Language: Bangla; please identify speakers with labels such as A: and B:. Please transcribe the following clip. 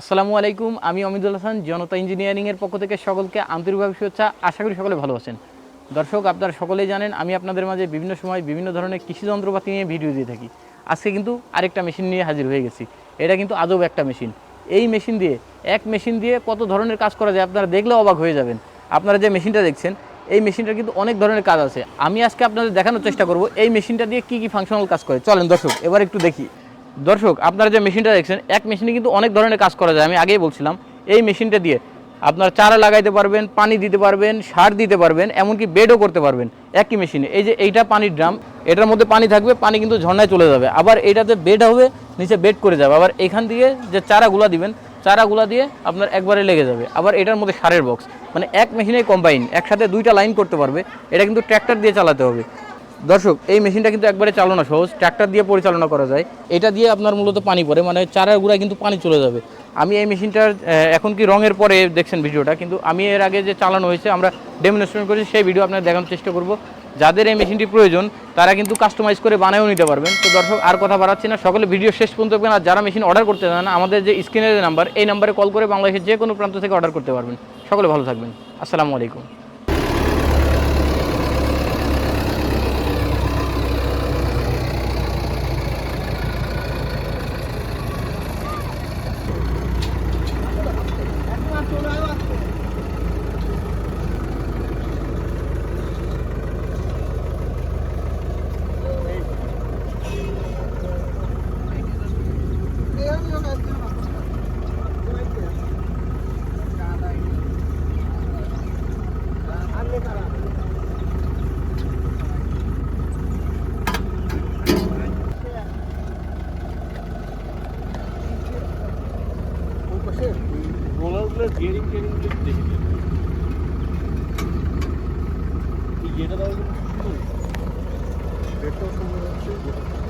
A: আসসালামু আলাইকুম, আমি অমিদুল হাসান, জনতা ইঞ্জিনিয়ারিংয়ের পক্ষ থেকে সকলকে আন্তরিকভাবে শুভেচ্ছা। আশা করি সকলে ভালো আছেন। দর্শক, আপনারা সকলেই জানেন, আমি আপনাদের মাঝে বিভিন্ন সময় বিভিন্ন ধরনের কৃষি যন্ত্রপাতি নিয়ে ভিডিও দিয়ে থাকি। আজকে কিন্তু আরেকটা মেশিন নিয়ে হাজির হয়ে গেছি। এটা কিন্তু আজব একটা মেশিন। এই মেশিন দিয়ে, এক মেশিন দিয়ে কত ধরনের কাজ করা যায় আপনারা দেখলে অবাক হয়ে যাবেন। আপনারা যে মেশিনটা দেখছেন, এই মেশিনটার কিন্তু অনেক ধরনের কাজ আছে। আমি আজকে আপনাদের দেখানোর চেষ্টা করব, এই মেশিনটা দিয়ে কি কি ফাংশনাল কাজ করে। চলেন দর্শক, এবার একটু দেখি। দর্শক, আপনারা যে মেশিনটা দেখছেন, এক মেশিনে কিন্তু অনেক ধরনের কাজ করা যায়, আমি আগেই বলছিলাম, এই মেশিনটা দিয়ে আপনার চারা লাগাইতে পারবেন, পানি দিতে পারবেন, সার দিতে পারবেন, এমনকি বেডও করতে পারবেন, একই মেশিনে। এই যে এইটা পানির ড্রাম, এটার মধ্যে পানি থাকবে, পানি কিন্তু ঝর্ণায় চলে যাবে। আবার এইটাতে বেড হবে, নিচে বেড করে যাবে। আবার এখান দিয়ে যে চারাগুলা দিবেন, চারাগুলা দিয়ে আপনার একবারে লেগে যাবে। আবার এটার মধ্যে সারের বক্স মানে এক মেশিনে কম্বাইন একসাথে দুইটা লাইন করতে পারবে, এটা কিন্তু ট্র্যাক্টর দিয়ে চালাতে হবে। দর্শক, এই মেশিনটা কিন্তু একবারে চালানো সহজ ট্র্যাক্টর দিয়ে পরিচালনা করা যায়। এটা দিয়ে আপনার মূলত পানি পড়ে মানে চারার গুঁড়ায় কিন্তু পানি চলে যাবে। আমি এই মেশিনটার এখন কি রঙের পরে দেখছেন ভিডিওটা, কিন্তু আমি এর আগে যে চালানো হয়েছে, আমরা ডেমনস্ট্রেশন করেছি, সেই ভিডিও আপনার দেখানোর চেষ্টা করব। যাদের এই মেশিনটি প্রয়োজন, তারা কিন্তু কাস্টমাইজ করে বানায়ও নিতে পারবেন। তো দর্শক, আর কথা বাড়াচ্ছি না, সকলে ভিডিও শেষ পর্যন্ত দেখবেন, আর যারা মেশিন অর্ডার করতে চান, আমাদের যে স্ক্রিনের নাম্বার এই নাম্বারে কল করে বাংলাদেশের যে কোনো প্রান্ত থেকে অর্ডার করতে পারবেন। সকলে ভালো থাকবেন। আসসালামু আলাইকুম।
B: Rolarla gerin gerin gitti. Bir yere dalga düşüyor. Şey
C: Beton kumları şey